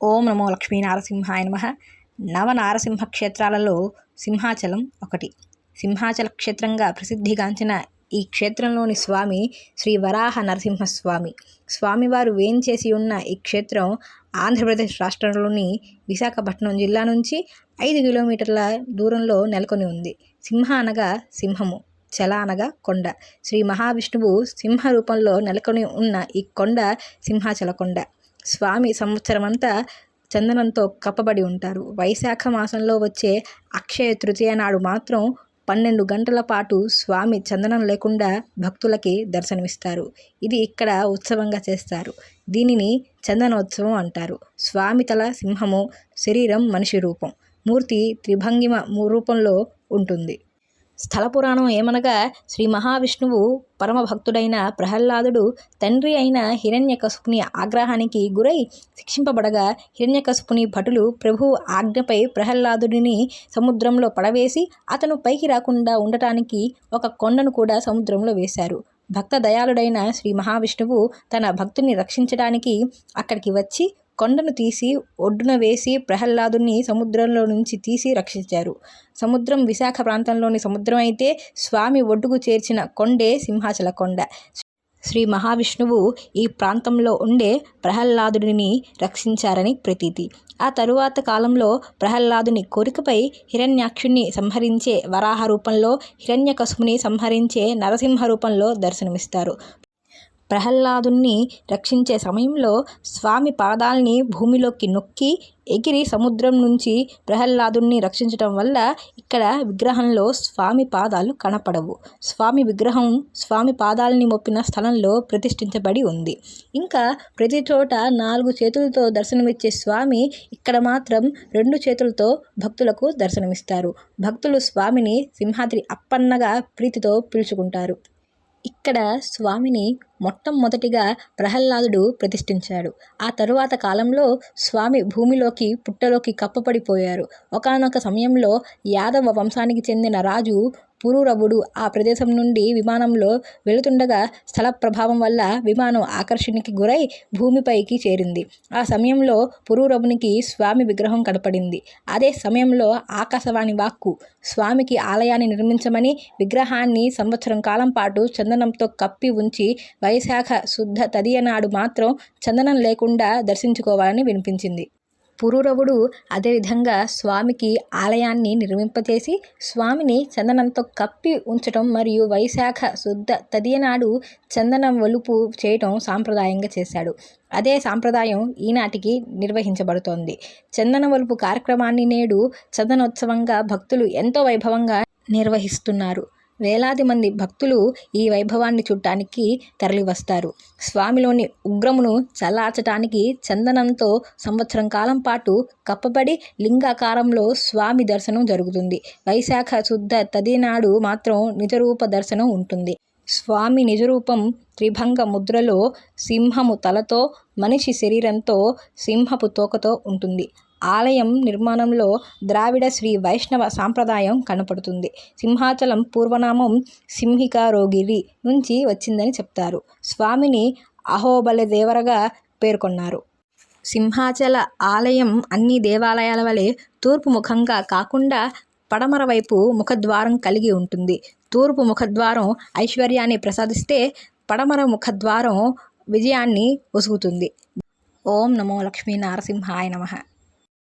ఓం నమో లక్ష్మీ నారసింహాయ నమ. నవ నారసింహ క్షేత్రాలలో సింహాచలం ఒకటి. సింహాచల క్షేత్రంగా ప్రసిద్ధిగాంచిన ఈ క్షేత్రంలోని స్వామి శ్రీ వరాహ నరసింహస్వామి. స్వామివారు వేంచేసి ఉన్న ఈ క్షేత్రం ఆంధ్రప్రదేశ్ రాష్ట్రంలోని విశాఖపట్నం జిల్లా నుంచి ఐదు కిలోమీటర్ల దూరంలో నెలకొని ఉంది. సింహ అనగా సింహము చల అనగా కొండ. శ్రీ మహావిష్ణువు సింహ రూపంలో నెలకొని ఉన్న ఈ కొండ సింహాచల కొండ. స్వామి సంవత్సరమంతా చందనంతో కప్పబడి ఉంటారు. వైశాఖ మాసంలో వచ్చే అక్షయ తృతీయ నాడు మాత్రం పన్నెండు గంటల పాటు స్వామి చందనం లేకుండా భక్తులకి దర్శనమిస్తారు. ఇది ఇక్కడ ఉత్సవంగా చేస్తారు. దీనిని చందనోత్సవం అంటారు. స్వామి తల సింహము శరీరం మనిషి రూపం. మూర్తి త్రిభంగిమ రూపంలో ఉంటుంది. స్థల పురాణం ఏమనగా శ్రీ మహావిష్ణువు పరమభక్తుడైన ప్రహ్లాదుడు తండ్రి అయిన హిరణ్యకశుపుని ఆగ్రహానికి గురై శిక్షింపబడగా హిరణ్యకశుపుని భటులు ప్రభు ఆజ్ఞపై ప్రహ్లాదుడిని సముద్రంలో పడవేసి అతను పైకి రాకుండా ఉండటానికి ఒక కొండను కూడా సముద్రంలో వేశారు. భక్త దయాళుడైన శ్రీ మహావిష్ణువు తన భక్తుని రక్షించడానికి అక్కడికి వచ్చి కొండను తీసి ఒడ్డున వేసి ప్రహ్లాదుని సముద్రంలో నుంచి తీసి రక్షించారు. సముద్రం విశాఖ ప్రాంతంలోని సముద్రం అయితే స్వామి ఒడ్డుకు చేర్చిన కొండే సింహాచల కొండ. శ్రీ మహావిష్ణువు ఈ ప్రాంతంలో ఉండే ప్రహ్లాదుడిని రక్షించారని ప్రతీతి. ఆ తరువాత కాలంలో ప్రహ్లాదుని కోరికపై హిరణ్యాక్షుణ్ణి సంహరించే వరాహ రూపంలో హిరణ్యకశుని సంహరించే నరసింహ రూపంలో దర్శనమిస్తారు. ప్రహ్లాదుని రక్షించే సమయంలో స్వామి పాదాల్ని భూమిలోకి నొక్కి ఎగిరి సముద్రం నుంచి ప్రహ్లాదుని రక్షించటం వల్ల ఇక్కడ విగ్రహంలో స్వామి పాదాలు కనపడవు. స్వామి విగ్రహం స్వామి పాదాలని మొప్పిన స్థలంలో ప్రతిష్ఠించబడి ఉంది. ఇంకా ప్రతి చోట నాలుగు చేతులతో దర్శనమిచ్చే స్వామి ఇక్కడ మాత్రం రెండు చేతులతో భక్తులకు దర్శనమిస్తారు. భక్తులు స్వామిని సింహాద్రి అప్పన్నగా ప్రీతితో పిలుచుకుంటారు. ఇక్కడ స్వామిని మొట్టమొదటిగా ప్రహ్లాదుడు ప్రతిష్ఠించాడు. ఆ తరువాత కాలంలో స్వామి భూమిలోకి పుట్టలోకి కప్పపడిపోయారు ఒకనొక సమయంలో యాదవ వంశానికి చెందిన రాజు పురూరవుడు ఆ ప్రదేశం నుండి విమానంలో వెళుతుండగా స్థల ప్రభావం వల్ల విమానం ఆకర్షణకి గురై భూమిపైకి చేరింది. ఆ సమయంలో పురూరవునికి స్వామి విగ్రహం కనపడింది. అదే సమయంలో ఆకాశవాణి వాక్కు స్వామికి ఆలయాన్ని నిర్మించమని విగ్రహాన్ని సంవత్సరం కాలం పాటు చందనంతో కప్పి ఉంచి వైశాఖ శుద్ధ తదియనాడు మాత్రం చందనం లేకుండా దర్శించుకోవాలని వినిపించింది. పురూరవుడు అదేవిధంగా స్వామికి ఆలయాన్ని నిర్మింపచేసి స్వామిని చందనంతో కప్పి ఉంచటం మరియు వైశాఖ శుద్ధ తదియనాడు చందనం వలుపు చేయటం సాంప్రదాయంగా చేశాడు. అదే సాంప్రదాయం ఈనాటికి నిర్వహించబడుతోంది. చందన వలుపు కార్యక్రమాన్ని నేడు చందనోత్సవంగా భక్తులు ఎంతో వైభవంగా నిర్వహిస్తున్నారు. వేలాది మంది భక్తులు ఈ వైభవాన్ని చూడటానికి తరలివస్తారు. స్వామిలోని ఉగ్రమును చల్లార్చటానికి చందనంతో సంవత్సరం కాలం పాటు కప్పబడి లింగాకారంలో స్వామి దర్శనం జరుగుతుంది. వైశాఖ శుద్ధ తదినాడు మాత్రం నిజరూప దర్శనం ఉంటుంది. స్వామి నిజరూపం త్రిభంగ ముద్రలో సింహము తలతో మనిషి శరీరంతో సింహపు తోకతో ఉంటుంది. ఆలయం నిర్మాణంలో ద్రావిడ శ్రీ వైష్ణవ సాంప్రదాయం కనపడుతుంది. సింహాచలం పూర్వనామం సింహికారోగిరి నుంచి వచ్చిందని చెప్తారు. స్వామిని అహోబలదేవరగా పేర్కొన్నారు. సింహాచల ఆలయం అన్ని దేవాలయాల వలె తూర్పు ముఖంగా కాకుండా పడమర వైపు ముఖద్వారం కలిగి ఉంటుంది. తూర్పు ముఖద్వారం ఐశ్వర్యాన్ని ప్రసాదిస్తే పడమర ముఖద్వారం విజయాన్ని ఒసుగుతుంది. ఓం నమో లక్ష్మీ నారసింహాయ నమ.